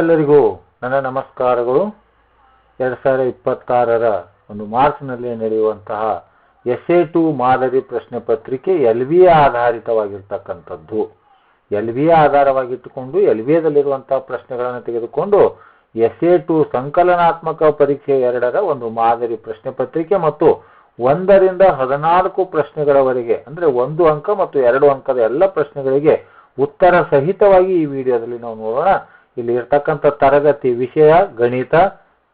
ಎಲ್ಲರಿಗೂ ನನ್ನ ನಮಸ್ಕಾರಗಳು. ಎರಡು ಸಾವಿರದ ಇಪ್ಪತ್ತಾರರ ಒಂದು ಮಾರ್ಚ್ನಲ್ಲಿ ನಡೆಯುವಂತಹ ಎಸ್ ಎ ಟು ಮಾದರಿ ಪ್ರಶ್ನೆ ಪತ್ರಿಕೆ ಎಲ್ ವಿ ಆಧಾರಿತವಾಗಿರ್ತಕ್ಕಂಥದ್ದು. ಎಲ್ ವಿ ಆಧಾರವಾಗಿಟ್ಟುಕೊಂಡು ಎಲ್ ವಿ ಎದಲ್ಲಿರುವಂತಹ ಪ್ರಶ್ನೆಗಳನ್ನು ತೆಗೆದುಕೊಂಡು ಎಸ್ ಎ ಟು ಸಂಕಲನಾತ್ಮಕ ಪರೀಕ್ಷೆ ಎರಡರ ಒಂದು ಮಾದರಿ ಪ್ರಶ್ನೆ ಪತ್ರಿಕೆ ಮತ್ತು ಒಂದರಿಂದ ಹದಿನಾಲ್ಕು ಪ್ರಶ್ನೆಗಳವರೆಗೆ, ಅಂದರೆ ಒಂದು ಅಂಕ ಮತ್ತು ಎರಡು ಅಂಕದ ಎಲ್ಲ ಪ್ರಶ್ನೆಗಳಿಗೆ ಉತ್ತರ ಸಹಿತವಾಗಿ ಈ ವಿಡಿಯೋದಲ್ಲಿ ನಾವು ನೋಡೋಣ. ಇಲ್ಲಿ ಇರ್ತಕ್ಕಂಥ ತರಗತಿ ವಿಷಯ, ಗಣಿತ,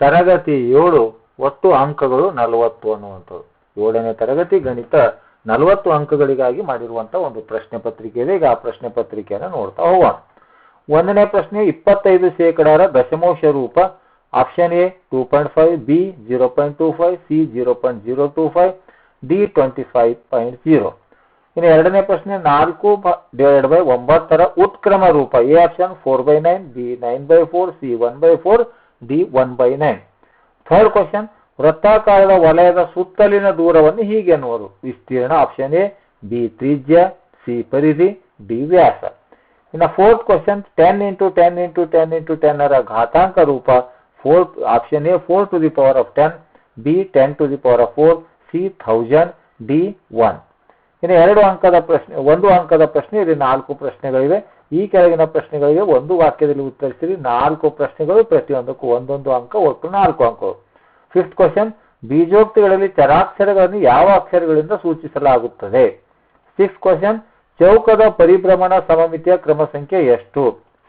ತರಗತಿ ಏಳು ಒಟ್ಟು ಅಂಕಗಳು ನಲವತ್ತು ಅನ್ನುವಂಥದ್ದು. ಏಳನೇ ತರಗತಿ, ಗಣಿತ ನಲವತ್ತು ಅಂಕಗಳಿಗಾಗಿ ಮಾಡಿರುವಂತಹ ಒಂದು ಪ್ರಶ್ನೆ ಪತ್ರಿಕೆ ಇದೆ. ಈಗ ಆ ಪ್ರಶ್ನೆ ಪತ್ರಿಕೆಯನ್ನು ನೋಡ್ತಾ ಹೋಗೋಣ. ಒಂದನೇ ಪ್ರಶ್ನೆ, ಇಪ್ಪತ್ತೈದು ಶೇಕಡಾರ ದಶಮಾಂಶ ರೂಪ, option A, two point five, B, zero point two five, C, zero point zero two five, D twenty five point zero. ಇನ್ನು ಎರಡನೇ ಪ್ರಶ್ನೆ, ನಾಲ್ಕು ಡಿವೈಡ್ ಬೈ ಒಂಬತ್ತರ ಉತ್ಕ್ರಮ ರೂಪ. A option four by nine, B nine by four, C one by four, D one by nine. Third question, ವೃತ್ತಾಕಾರದ ವಲಯದ ಸುತ್ತಲಿನ ದೂರವನ್ನು ಹೀಗೆ ಎನ್ನುವರು ವಿಸ್ತೀರ್ಣ ಆಪ್ಷನ್ ಎ, ಬಿ ತ್ರಿಜ್ಯ, ಸಿ ಪರಿಧಿ, ಡಿ ವ್ಯಾಸ. ಇನ್ನು fourth question, ten into ten into ten into ten ರ ಘಾತಾಂಕ ರೂಪ. Four option A, four to the power of ten, B ten to the power of four, C thousand, D one. ಇನ್ನು ಎರಡು ಅಂಕದ ಪ್ರಶ್ನೆ, ಒಂದು ಅಂಕದ ಪ್ರಶ್ನೆ, ಇಲ್ಲಿ ನಾಲ್ಕು ಪ್ರಶ್ನೆಗಳಿವೆ. ಈ ಕೆಳಗಿನ ಪ್ರಶ್ನೆಗಳಿಗೆ ಒಂದು ವಾಕ್ಯದಲ್ಲಿ ಉತ್ತರಿಸಿರಿ ನಾಲ್ಕು ಪ್ರಶ್ನೆಗಳು, ಪ್ರತಿಯೊಂದಕ್ಕೂ ಒಂದೊಂದು ಅಂಕ, ಒಟ್ಟು ನಾಲ್ಕು ಅಂಕಗಳು. ಫಿಫ್ತ್ ಕ್ವಶನ್ ಬೀಜೋಕ್ತಿಗಳಲ್ಲಿ ಚರಾಕ್ಷರಗಳನ್ನು ಯಾವ ಅಕ್ಷರಗಳಿಂದ ಸೂಚಿಸಲಾಗುತ್ತದೆ? ಸಿಕ್ಸ್ ಕ್ವಶನ್ ಚೌಕದ ಪರಿಭ್ರಮಣ ಸಮಮಿತಿಯ ಕ್ರಮ ಸಂಖ್ಯೆ ಎಷ್ಟು?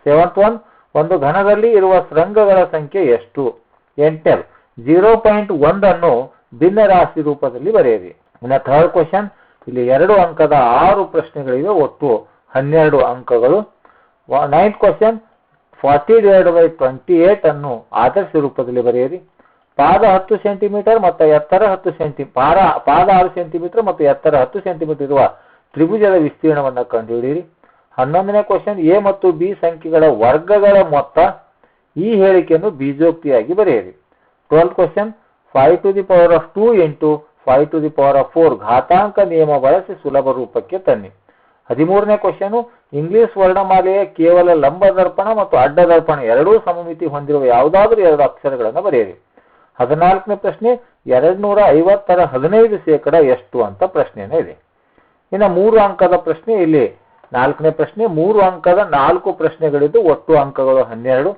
ಸೆವೆಂತ್ ಒನ್ ಒಂದು ಘನದಲ್ಲಿ ಇರುವ ಶೃಂಗಗಳ ಸಂಖ್ಯೆ ಎಷ್ಟು? ಎಂಟೆಲ್ ಜೀರೋ ಪಾಯಿಂಟ್ ಒಂದನ್ನು ಭಿನ್ನರಾಶಿ ರೂಪದಲ್ಲಿ ಬರೆಯಿರಿ. ಇನ್ನು ಥರ್ಡ್ ಕ್ವಶನ್ ಇಲ್ಲಿ ಎರಡು ಅಂಕದ ಆರು ಪ್ರಶ್ನೆಗಳಿವೆ, ಒಟ್ಟು ಹನ್ನೆರಡು ಅಂಕಗಳು. Ninth question forty divide by twenty eight ಅನ್ನು ಆದರ್ಶ ರೂಪದಲ್ಲಿ ಬರೆಯಿರಿ. ಪಾದ ಹತ್ತು ಸೆಂಟಿಮೀಟರ್ ಮತ್ತು ಎತ್ತರ ಹತ್ತು ಸೆಂಟಿ ಪಾರ, ಪಾದ ಆರು ಸೆಂಟಿಮೀಟರ್ ಮತ್ತು ಎತ್ತರ ಹತ್ತು ಸೆಂಟಿಮೀಟರ್ ಇರುವ ತ್ರಿಭುಜದ ವಿಸ್ತೀರ್ಣವನ್ನು ಕಂಡುಹಿಡಿಯಿರಿ. ಹನ್ನೊಂದನೇ ಕ್ವಶನ್ ಎ ಮತ್ತು ಬಿ ಸಂಖ್ಯೆಗಳ ವರ್ಗಗಳ ಮೊತ್ತ. ಈ ಹೇಳಿಕೆಯನ್ನು ಬೀಜೋಕ್ತಿಯಾಗಿ ಬರೆಯಿರಿ. Twelfth question five to the power of two into five to the power of four ಘಾತಾಂಕ ನಿಯಮ ಬಳಸಿ ಸುಲಭ ರೂಪಕ್ಕೆ ತನ್ನಿ. ಹದಿಮೂರನೇ ಕ್ವಶನ್ ಇಂಗ್ಲಿಷ್ ವರ್ಣಮಾಲೆಯ ಕೇವಲ ಲಂಬ ದರ್ಪಣ ಮತ್ತು ಅಡ್ಡ ದರ್ಪಣ ಎರಡೂ ಸಮಮಿತಿ ಹೊಂದಿರುವ ಯಾವುದಾದ್ರೂ ಎರಡು ಅಕ್ಷರಗಳನ್ನು ಬರೆಯಿರಿ. ಹದಿನಾಲ್ಕನೇ ಪ್ರಶ್ನೆ ಎರಡ್ ನೂರ ಐವತ್ತರ ಹದಿನೈದು ಶೇಕಡ ಎಷ್ಟು ಅಂತ ಪ್ರಶ್ನೆನೇ ಇದೆ. ಇನ್ನು ಮೂರು ಅಂಕದ ಪ್ರಶ್ನೆ ಇಲ್ಲಿ. ನಾಲ್ಕನೇ ಪ್ರಶ್ನೆ, ಮೂರು ಅಂಕದ ನಾಲ್ಕು ಪ್ರಶ್ನೆಗಳಿದ್ದು ಒಟ್ಟು ಅಂಕಗಳು ಹನ್ನೆರಡು.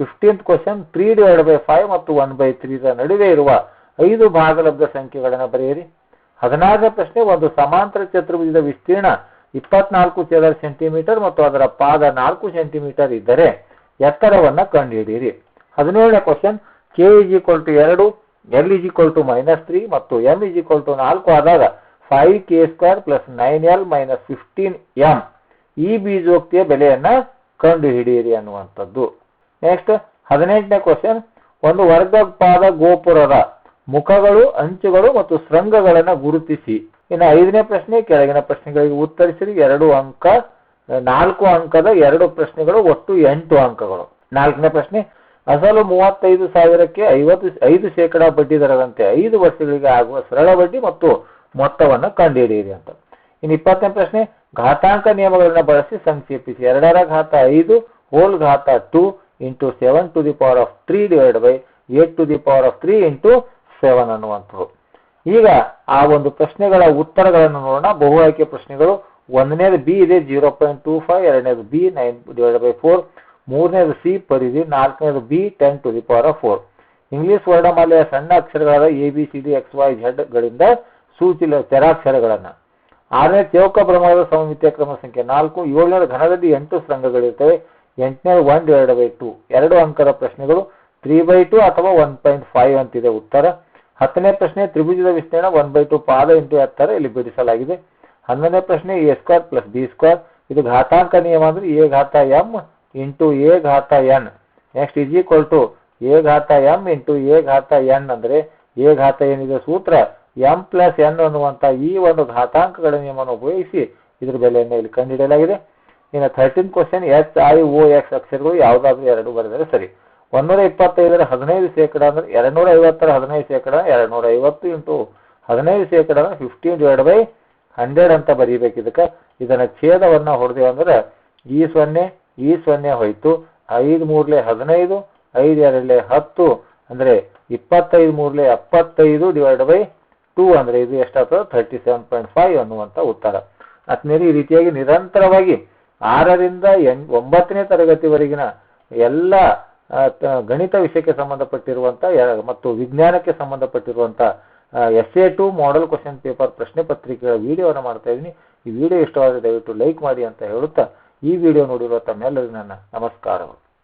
Fifteenth question three divide by five ಮತ್ತು ಒನ್ ಬೈ ತ್ರೀದ ನಡುವೆ ಇರುವ ಐದು ಭಾಗಲಬ್ಧ ಸಂಖ್ಯೆಗಳನ್ನು ಬರೆಯಿರಿ. ಹದಿನಾರನೇ ಪ್ರಶ್ನೆ, ಒಂದು ಸಮಾಂತರ ಚತುರ್ಭುಜದ ವಿಸ್ತೀರ್ಣ ಇಪ್ಪತ್ನಾಲ್ಕು ಚದರ ಸೆಂಟಿಮೀಟರ್ ಮತ್ತು ಅದರ ಪಾದ ನಾಲ್ಕು ಸೆಂಟಿಮೀಟರ್ ಇದ್ದರೆ ಎತ್ತರವನ್ನು ಕಂಡುಹಿಡಿಯಿರಿ. ಹದಿನೇಳನೇ question K is equal to ಎರಡು L is equal to minus three ಮತ್ತು ಎಂ ಇಸ್ ಈಕ್ವಲ್ ಟು ನಾಲ್ಕು ಆದಾಗ five K square plus nine L minus fifteen M ಈ ಬೀಜೋಕ್ತಿಯ ಬೆಲೆಯನ್ನು ಕಂಡುಹಿಡಿಯಿರಿ ಅನ್ನುವಂಥದ್ದು. ನೆಕ್ಸ್ಟ್ ಹದಿನೆಂಟನೇ ಕ್ವಶನ್ ಒಂದು ವರ್ಗಪಾದ ಗೋಪುರದ ಮುಖಗಳು, ಅಂಚುಗಳು ಮತ್ತು ಶೃಂಗಗಳನ್ನು ಗುರುತಿಸಿ. ಇನ್ನು ಐದನೇ ಪ್ರಶ್ನೆ, ಕೆಳಗಿನ ಪ್ರಶ್ನೆಗಳಿಗೆ ಉತ್ತರಿಸಿರಿ. ಎರಡು ಅಂಕ, ನಾಲ್ಕು ಅಂಕದ ಎರಡು ಪ್ರಶ್ನೆಗಳು, ಒಟ್ಟು ಎಂಟು ಅಂಕಗಳು. ನಾಲ್ಕನೇ ಪ್ರಶ್ನೆ, ಅಸಲು ಮೂವತ್ತೈದು ಸಾವಿರಕ್ಕೆ ಐವತ್ತು, ಐದು ಶೇಕಡ ಬಡ್ಡಿ ದರದಂತೆ ಐದು ವರ್ಷಗಳಿಗೆ ಆಗುವ ಸರಳ ಬಡ್ಡಿ ಮತ್ತು ಮೊತ್ತವನ್ನು ಕಂಡುಹಿಡಿಯಿರಿ ಅಂತ. ಇನ್ನು ಇಪ್ಪತ್ತನೇ ಪ್ರಶ್ನೆ, ಘಾತಾಂಕ ನಿಯಮಗಳನ್ನ ಬಳಸಿ ಸಂಕ್ಷೇಪಿಸಿ. ಎರಡರ ಘಾತ ಐದು, ಹೋಲ್ ಘಾತ two into seven to the power of three divide by eight to the power of three into seven ಅನ್ನುವಂಥದ್ದು. ಈಗ ಆ ಒಂದು ಪ್ರಶ್ನೆಗಳ ಉತ್ತರಗಳನ್ನು ನೋಡೋಣ. ಬಹು ಆಯ್ಕೆ ಪ್ರಶ್ನೆಗಳು. ಒಂದನೇದು ಬಿ ಇದೆ ಜೀರೋ ಪಾಯಿಂಟ್ ಟೂ ಫೈವ್ ಎರಡನೇದು B nine divide by four ಮೂರನೇದು ಸಿ ಪರಿಧಿ. ನಾಲ್ಕನೇದು B ten to the power of four English ವರ್ಣಮಾಲೆಯ ಸಣ್ಣ ಅಕ್ಷರಗಳಾದ a b c d x y z ಗಳಿಂದ ಸೂಚಿಲ ತೆರಾಕ್ಷರಗಳನ್ನು ಆರನೇ ಚೌಕ ಪ್ರಮಾಣದ ಸಮಮಿತಿಯ ಕ್ರಮ ಸಂಖ್ಯೆ ನಾಲ್ಕು. ಏಳನೇದು ಘನದಲ್ಲಿ ಎಂಟು ಶೃಂಗಗಳಿರ್ತವೆ. ಎಂಟನೇದು ಒನ್ ಡಿವೈಡ್ ಬೈ ಟು ಎರಡು ಅಂಕದ ಪ್ರಶ್ನೆಗಳು. ತ್ರೀ ಬೈ ಟು ಅಥವಾ ಒನ್ ಪಾಯಿಂಟ್ ಫೈವ್ ಅಂತಿದೆ ಉತ್ತರ. ಹತ್ತನೇ ಪ್ರಶ್ನೆ ತ್ರಿಭುಜದ ವಿಸ್ತೀರ್ಣ ಒನ್ ಬೈ ಟು ಪಾದ ಇಂಟು ಎತ್ತರ ಇಲ್ಲಿ ಬಿಡಿಸಲಾಗಿದೆ ಹನ್ನೊಂದನೇ ಪ್ರಶ್ನೆ A square plus B square ಇದು ಘಾತಾಂಕ ನಿಯಮ ಅಂದ್ರೆ ಎ ಘಾತ ಎಂ ಇಂಟು ಎ ಘಾತ N next is equal to A ಘಾತ ಎಂ ಇಂಟು ಎ ಘಾತ ಎನ್ ಅಂದ್ರೆ ಎ ಘಾತ ಏನಿದೆ ಸೂತ್ರ ಎಂ ಪ್ಲಸ್ ಎನ್ ಅನ್ನುವಂತ ಈ ಒಂದು ಘಾತಾಂಕಗಳ ನಿಯಮವನ್ನು ಉಪಯೋಗಿಸಿ ಇದರ ಬೆಲೆಯನ್ನು ಇಲ್ಲಿ ಕಂಡುಹಿಡಿಯಲಾಗಿದೆ ಇನ್ನು thirteen question H I O X ಅಕ್ಷರಗಳು ಯಾವುದಾದ್ರೂ ಎರಡು ಬರೆದರೆ ಸರಿ. ಒಂದೂರ ಇಪ್ಪತ್ತೈದರ ಹದಿನೈದು ಶೇಕಡ ಅಂದ್ರೆ ಎರಡ್ನೂರ ಐವತ್ತರ ಹದಿನೈದು ಶೇಕಡ ಎರಡ್ನೂರ ಐವತ್ತು ಇಂಟು ಹದಿನೈದು ಶೇಕಡ ಫಿಫ್ಟೀನ್ ಡಿವೈಡ್ ಬೈ ಹಂಡ್ರೆಡ್ ಅಂತ ಬರೀಬೇಕು ಇದಕ್ಕೆ. ಇದನ್ನ ಛೇದವನ್ನ ಹೊಡೆದೇವು ಅಂದ್ರೆ ಈ ಸೊನ್ನೆ ಈ ಸೊನ್ನೆ ಹೋಯ್ತು. ಐದು ಮೂರ್ಲೆ ಹದಿನೈದು, ಐದು ಎರಡಲೆ ಹತ್ತು ಅಂದರೆ ಇಪ್ಪತ್ತೈದು ಮೂರ್ಲೆ ಎಪ್ಪತ್ತೈದು ಡಿವೈಡ್ ಬೈ ಟೂ ಅಂದರೆ ಇದು ಎಷ್ಟಾಗ್ತದೆ? ಥರ್ಟಿ ಸೆವೆನ್ ಪಾಯಿಂಟ್ ಫೈವ್ ಅನ್ನುವಂಥ ಉತ್ತರ. ಅದ್ಮೇಲೆ ಈ ರೀತಿಯಾಗಿ ನಿರಂತರವಾಗಿ ಆರರಿಂದ ಎಂ, ಒಂಬತ್ತನೇ ತರಗತಿವರೆಗಿನ ಎಲ್ಲ ಗಣಿತ ವಿಷಯಕ್ಕೆ ಸಂಬಂಧಪಟ್ಟಿರುವಂಥ ಮತ್ತು ವಿಜ್ಞಾನಕ್ಕೆ ಸಂಬಂಧಪಟ್ಟಿರುವಂಥ S A two model question paper ಪ್ರಶ್ನೆ ಪತ್ರಿಕೆಗಳ ವಿಡಿಯೋವನ್ನು ಮಾಡ್ತಾ ಇದ್ದೀನಿ. ಈ ವಿಡಿಯೋ ಇಷ್ಟವಾದರೆ ದಯವಿಟ್ಟು ಲೈಕ್ ಮಾಡಿ ಅಂತ ಹೇಳುತ್ತಾ, ಈ ವಿಡಿಯೋ ನೋಡಿರುವ ತಮ್ಮೆಲ್ಲರಿಗೂ ನನ್ನ ನಮಸ್ಕಾರಗಳು.